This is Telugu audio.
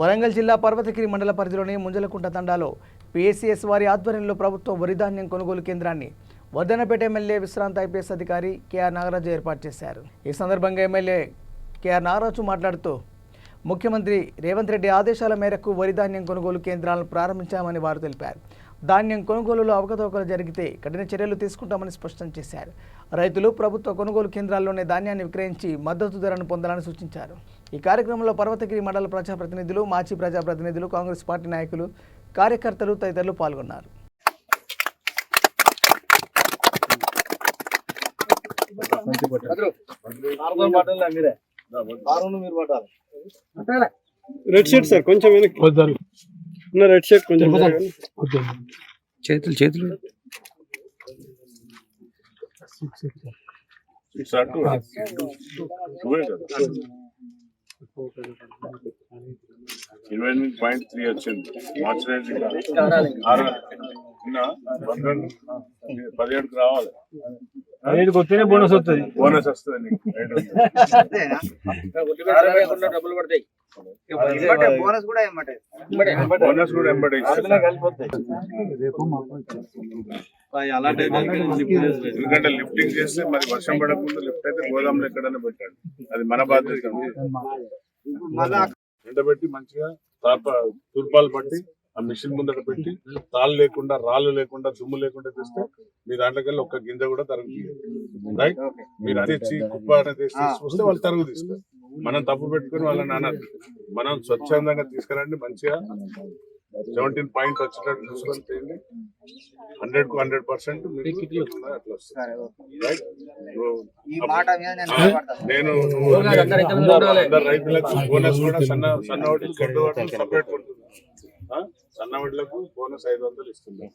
వరంగల్ జిల్లా పర్వతగిరి మండల పరిధిలోని ముంజలకుంట తండాలో పిఎస్సిఎస్ వారి ఆధ్వర్యంలో ప్రభుత్వం వరిధాన్యం కొనుగోలు కేంద్రాన్ని వర్ధనపేట ఎమ్మెల్యే విశ్రాంత ఐపీఎస్ అధికారి కేఆర్ నాగరాజు ఏర్పాటు చేశారు. ఈ సందర్భంగా ఎమ్మెల్యే కేఆర్ నాగరాజు మాట్లాడుతూ ముఖ్యమంత్రి రేవంత్ రెడ్డి ఆదేశాల మేరకు వరిధాన్యం కొనుగోలు కేంద్రాలను ప్రారంభించామని వారు తెలిపారు. ధాన్యం కొనుగోలులో అవకతవకలు జరిగితే కఠిన చర్యలు తీసుకుంటామని స్పష్టం చేశారు. రైతులు ప్రభుత్వ కొనుగోలు కేంద్రాల్లోనే ధాన్యాన్ని విక్రయించి మద్దతు ధరను పొందాలని సూచించారు. ఈ కార్యక్రమంలో పర్వతగిరి మండల ప్రజాప్రతినిధులు మాజీ ప్రజాప్రతినిధులు కాంగ్రెస్ పార్టీ నాయకులు కార్యకర్తలు తదితరులు పాల్గొన్నారు. రెడ్ షర్ట్ సార్ కొంచెం ఉన్న రెడ్ షర్ట్ కొంచెం చేతులు చేతులు. ఇరవై ఎనిమిది పాయింట్ త్రీ వచ్చింది. మార్చి పదిహేడుకి రావాలి. ఏడుకి వస్తేనే బోనస్ వస్తుంది బోనస్ వస్తుంది. ఐదు. డబ్బులు పడతాయి. బోనస్ కూడా బోనస్ ఎందుకంటే లిఫ్టింగ్ చేస్తే మరి వర్షం పడకుండా లిఫ్ట్ అయితే గోదాంలో ఎక్కడైనా పెట్టాడు. అది మన బాధ్యత ఎండబెట్టి మంచిగా తాప తుర్పాలు పట్టి ఆ మిషన్ ముందట పెట్టి తాళ్ళు లేకుండా రాళ్ళు లేకుండా దుమ్ము లేకుండా తెస్తే మీ దాంట్లోకి ఒక్క గింజ కూడా తరుగు. రైట్ మీరు అది తెచ్చి కుప్ప వస్తే వాళ్ళు తరుగు తీస్తారు. మనం తప్పు పెట్టుకుని వాళ్ళని అనద్దు మనం స్వచ్ఛందంగా తీసుకురండి మంచిగా. సెవెంటీన్ పాయింట్ వచ్చేటట్టు చూసుకొని చేయండి హండ్రెడ్కు హండ్రెడ్ పర్సెంట్ అట్లా వస్తుంది. రైట్ ఈ మాట మీద నేను రైతులకు బోనస్ కూడా సన్న సన్న వడ్డీ సపరేట్ ఉంటుంది? సన్న వడ్లకు బోనస్ ఐదు వందలు ఇస్తుంది